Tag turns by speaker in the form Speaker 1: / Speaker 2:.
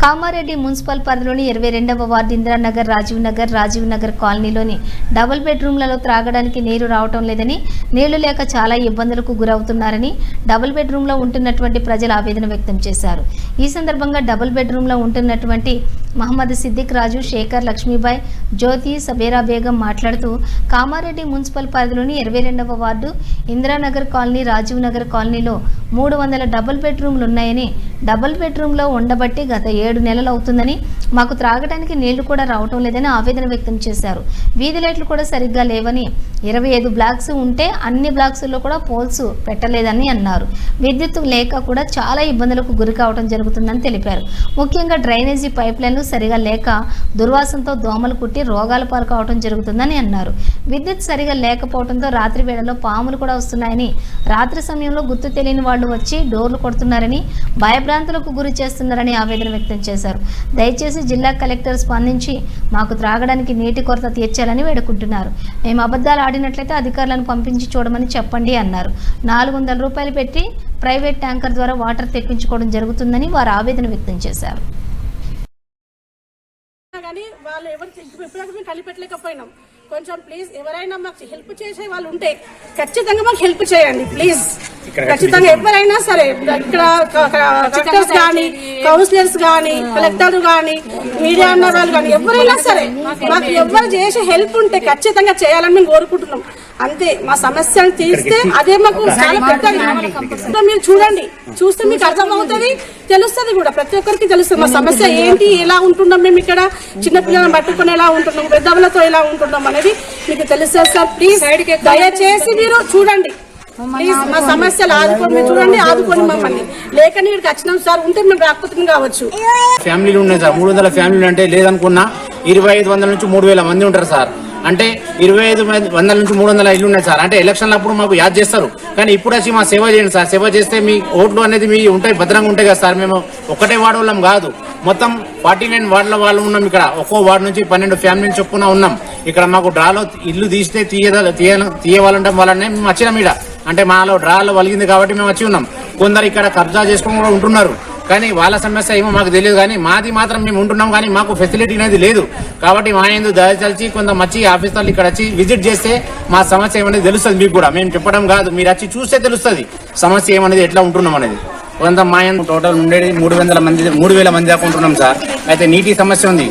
Speaker 1: Kamareddy municipal పరిధిలోని ఇరవై రెండవ వార్డు ఇందిరానగర్ రాజీవ్ నగర్ రాజీవ్ నగర్ కాలనీలోని డబుల్ బెడ్రూమ్లలో త్రాగడానికి నీరు రావటం లేదని నీళ్ళు లేక చాలా ఇబ్బందులకు గురవుతున్నారని డబుల్ బెడ్రూమ్లో ఉంటున్నటువంటి ప్రజలు ఆవేదన వ్యక్తం చేశారు. ఈ సందర్భంగా డబుల్ బెడ్రూమ్లో ఉంటున్నటువంటి మహమ్మద్ సిద్దిక్ రాజు శేఖర్ లక్ష్మీబాయ్ జ్యోతి సబేరా బేగం మాట్లాడుతూ కామారెడ్డి మున్సిపల్ పరిధిలోని ఇరవై రెండవ వార్డు ఇందిరానగర్ కాలనీ రాజీవ్ నగర్ కాలనీలో మూడు వందల డబుల్ బెడ్రూమ్లు ఉన్నాయని డబుల్ బెడ్రూమ్లో ఉండబట్టి గత ఏడు నెలలు అవుతుందని మాకు త్రాగడానికి నీళ్ళు కూడా రావటం లేదని ఆవేదన వ్యక్తం చేశారు. వీధి లైట్లు కూడా సరిగ్గా లేవని ఇరవై ఐదు బ్లాక్స్ ఉంటే అన్ని బ్లాక్స్లో కూడా పోల్స్ పెట్టలేదని అన్నారు. విద్యుత్ లేక కూడా చాలా ఇబ్బందులకు గురి కావడం జరుగుతుందని తెలిపారు. ముఖ్యంగా డ్రైనేజీ పైప్ లైన్లు సరిగా లేక దుర్వాసనతో దోమలు కుట్టి రోగాల పాలు కావడం జరుగుతుందని అన్నారు. విద్యుత్ సరిగా లేకపోవడంతో రాత్రి వేళలో పాములు కూడా వస్తున్నాయని రాత్రి సమయంలో గుర్తు తెలియని వాళ్ళు వచ్చి డోర్లు కొడుతున్నారని భయభ్రాంతులకు గురి చేస్తున్నారని ఆవేదన వ్యక్తం చేశారు. దయచేసి జిల్లా కలెక్టర్ స్పందించి మాకు త్రాగడానికి నీటి కొరత తీర్చాలని వేడుకుంటున్నారు. మేము అబద్ధాలు ఆడినట్లయితే అధికారులను పంపించి చూడమని చెప్పండి అన్నారు. నాలుగు వందల రూపాయలు పెట్టి ప్రైవేట్ ట్యాంకర్ ద్వారా వాటర్ తెప్పించుకోవడం జరుగుతుందని వారు ఆవేదన వ్యక్తం చేశారు.
Speaker 2: కానీ వాళ్ళు ఎవరు ఇప్పటిదాకా మేము కలిపెట్టలేకపోయినాం కొంచెం ప్లీజ్ ఎవరైనా మాకు హెల్ప్ చేసే వాళ్ళు ఉంటే ఖచ్చితంగా మాకు హెల్ప్ చేయండి ప్లీజ్ ఖచ్చితంగా ఎవరైనా సరే ఇక్కడ కలెక్టర్స్ కానీ కౌన్సిలర్స్ కానీ కలెక్టర్ కానీ మీడియా అన్న వాళ్ళు కానీ ఎవరైనా సరే మాకు ఎవరు చేసే హెల్ప్ ఉంటే ఖచ్చితంగా చేయాలని మేము కోరుకుంటున్నాం. అంతే మా సమస్యను తీస్తే అదే మాకు చాలా ఇప్పుడు మీరు చూడండి చూస్తే మీకు అర్థమవుతుంది తెలుస్తుంది కూడా ప్రతి ఒక్కరికి తెలుస్తుంది. మా సమస్య ఏంటి ఎలా ఉంటున్నాం మేము ఇక్కడ? చిన్నపిల్లలను పట్టుకుని ఎలా ఉంటున్నాం? పెద్దవాళ్ళతో ఎలా ఉంటున్నాం అనేది మీకు తెలుస్తుంది సార్. ప్లీజ్ దయచేసి మీరు చూడండి. ప్లీజ్ మా సమస్యలు ఆదుకోండి. మీరు చూడండి ఆదుకోండి మమ్మల్ని. లేక ఇక్కడికి వచ్చినాం సార్ ఉంటే మేము రాకపోతున్నాం కావచ్చు.
Speaker 3: ఫ్యామిలీలు ఉన్నాయి సార్. మూడు వందల ఫ్యామిలీలు అంటే లేదనుకున్నా ఇరవై ఐదు వందల నుంచి మూడు వేల మంది ఉంటారు సార్. అంటే ఇరవై ఐదు వందల నుంచి మూడు వందల ఇల్లు ఉన్నాయి సార్. అంటే ఎలక్షన్ల అప్పుడు మాకు యాద్ చేస్తారు. కానీ ఇప్పుడు వచ్చి మా సేవ చేయండి సార్. సేవ చేస్తే మీ ఓట్లు అనేది మీ ఉంటాయి భద్రంగా ఉంటాయి కదా సార్. మేము ఒకటే వార్డు వాళ్ళం కాదు. మొత్తం ఫార్టీ నైన్ వార్డుల వాళ్ళు ఉన్నాం ఇక్కడ. ఒక్కో వార్డు నుంచి పన్నెండు ఫ్యామిలీ చొప్పున ఉన్నాం. ఇక్కడ మాకు డ్రాలో ఇల్లు తీస్తే తీయద తీయ తీయవాలంటే వాళ్ళనే మేము వచ్చినాం ఇక్కడ. అంటే మాలో డ్రాల్లో వలిగింది కాబట్టి మేము వచ్చి ఉన్నాం. కొందరు ఇక్కడ కబ్జా చేసుకుని కూడా ఉంటున్నారు. కానీ వాళ్ళ సమస్య ఏమో మాకు తెలియదు కానీ మాది మాత్రం మేము ఉంటున్నాం కానీ మాకు ఫెసిలిటీ అనేది లేదు. కాబట్టి మా ఎందు దయచల్చి కొంత మంచి ఆఫీసర్లు ఇక్కడ వచ్చి విజిట్ చేస్తే మా సమస్య ఏమనేది తెలుస్తుంది మీకు కూడా. మేము చెప్పడం కాదు మీరు వచ్చి చూస్తే తెలుస్తుంది సమస్య ఏమనేది ఎట్లా ఉంటున్నాం అనేది. కొంత మా టోటల్ ఉండేది మూడు వందల మంది మూడు వేల మంది దాకా ఉంటున్నాం సార్. అయితే నీటి సమస్య ఉంది.